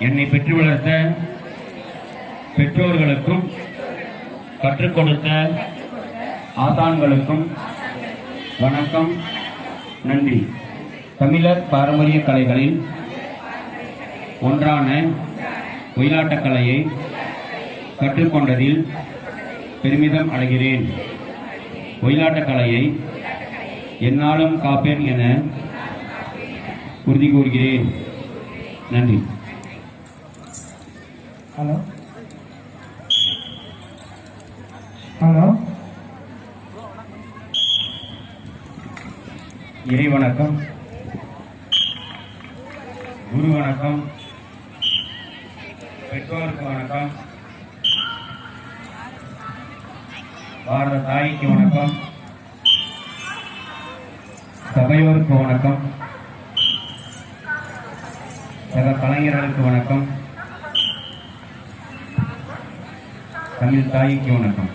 என்னை பெற்று வளர்த்த பெற்றோர்களுக்கும் கற்றுக் கொடுத்த ஆசான்களுக்கும் வணக்கம் நன்றி. தமிழர் பாரம்பரிய கலைகளில் ஒன்றான ஒயிலாட்டக் கலையை கற்றுக்கொண்டதில் பெருமிதம் அடைகிறேன். ஒயிலாட்டக் கலையை என்னாலும் காப்பேன் என உறுதி கூறுகிறேன். நன்றி. ஹலோ ஹலோ இறை வணக்கம். குரு வணக்கம். பெற்றோருக்கு வணக்கம். பாரத தாய்க்கு வணக்கம். சபையோருக்கு வணக்கம். சக கலைஞர்களுக்கு வணக்கம். தமிழ் தாய்க்கு வணக்கம்.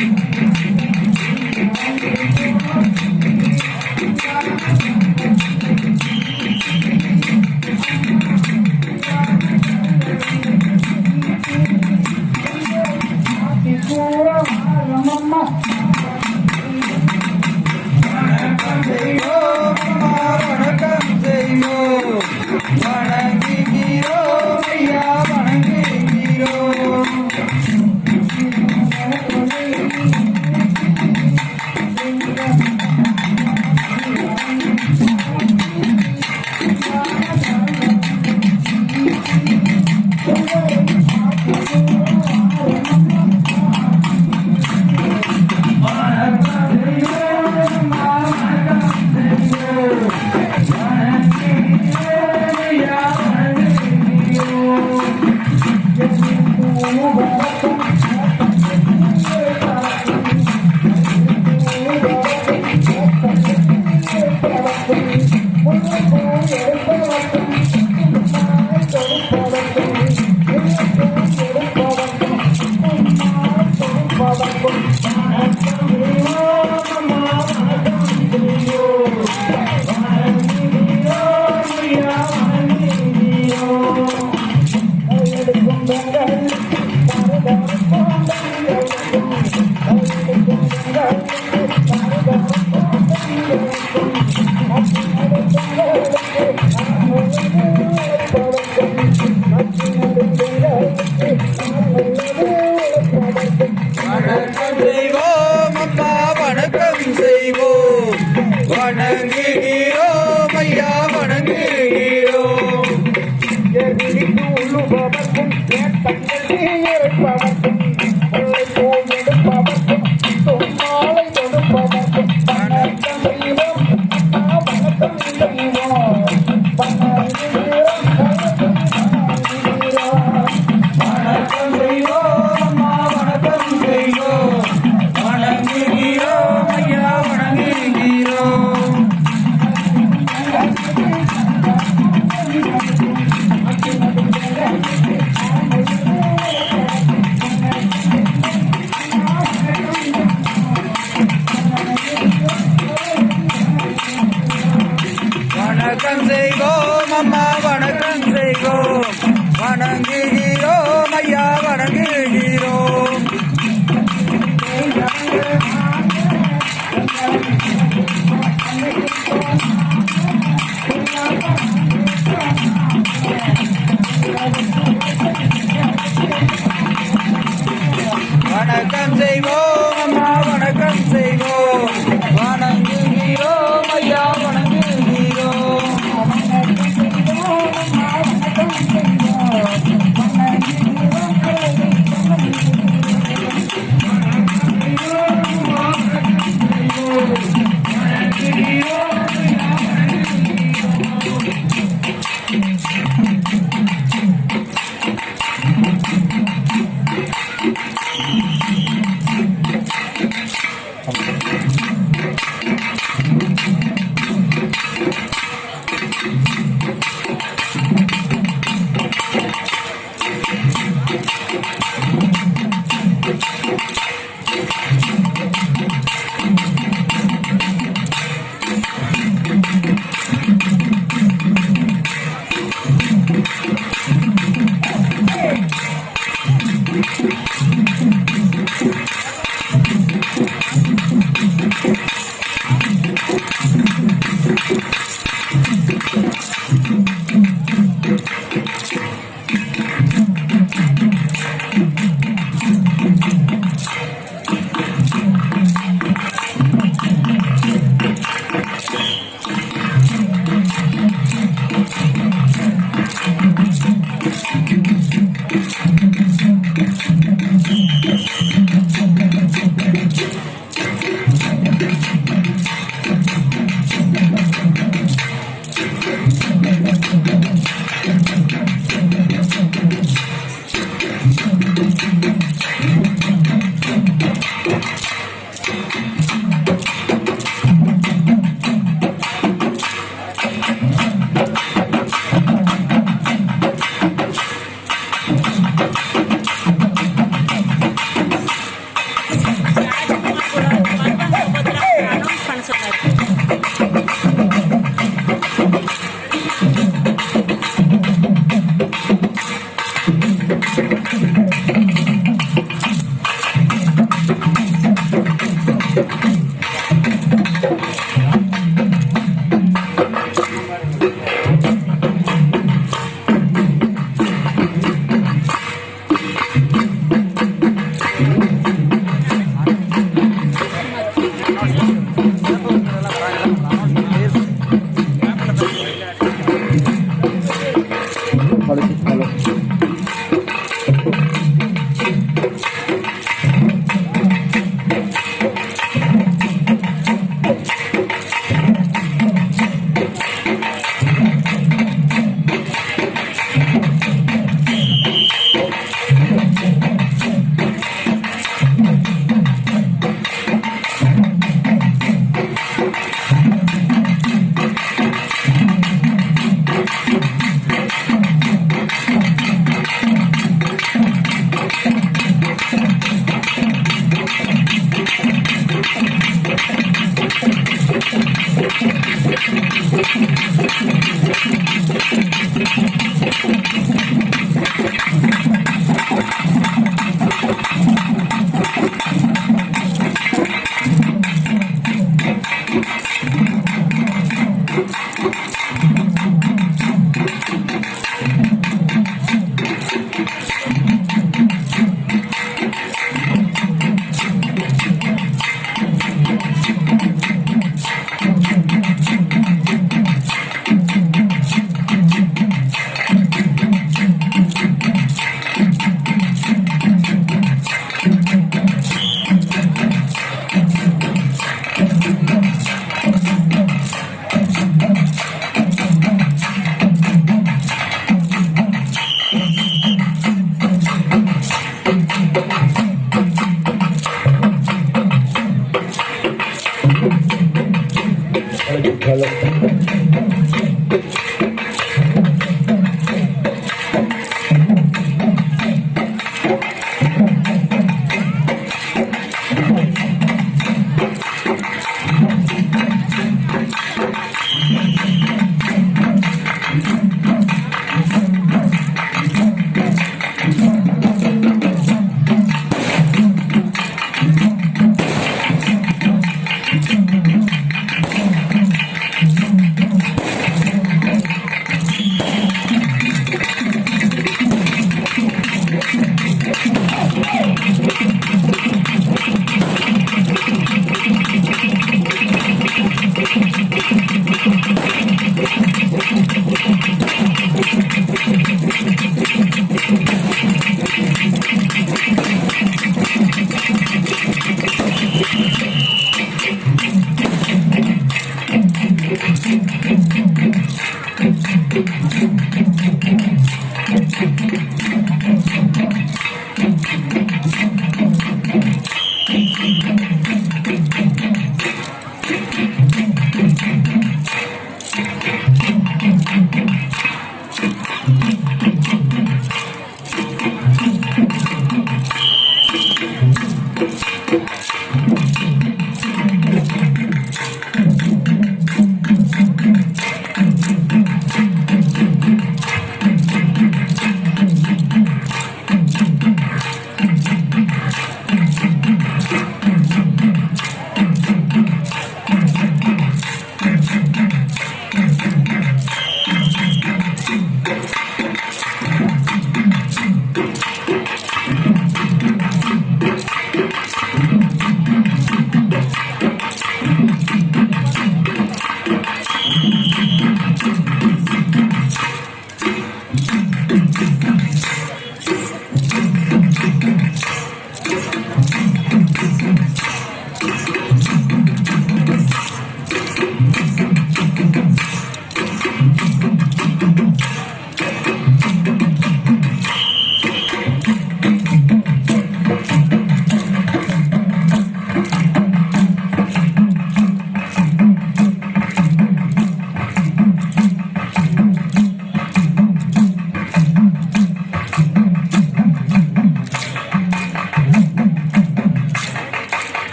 king, king, king, king. வணக்கம் வணக்கம் அம்மா வணக்கம் செய்வோம். வணங்கி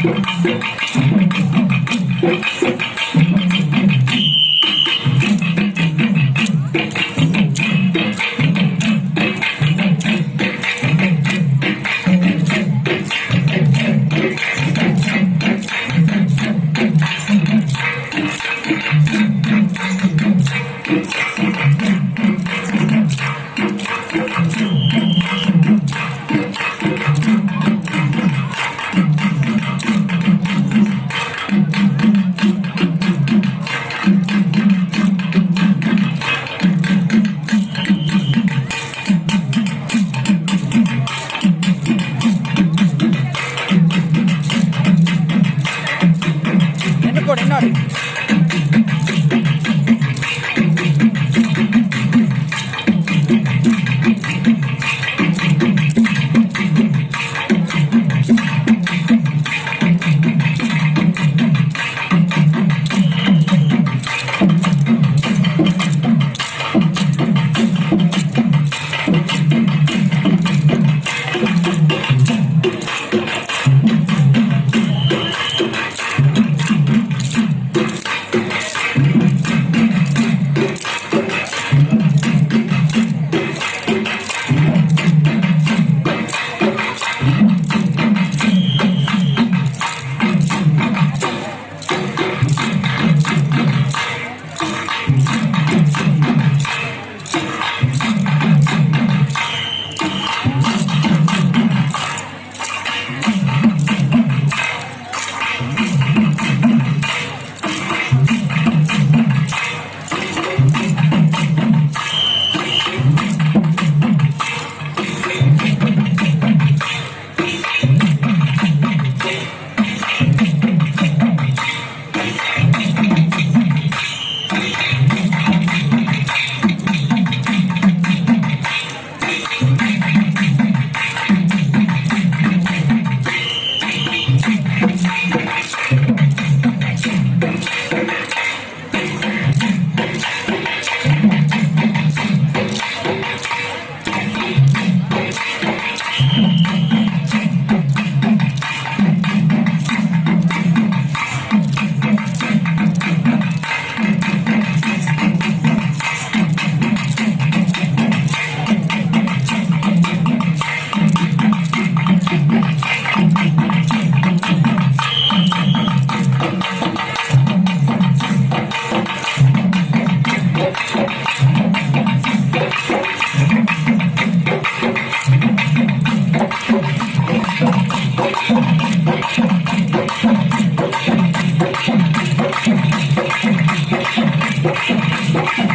Thank you.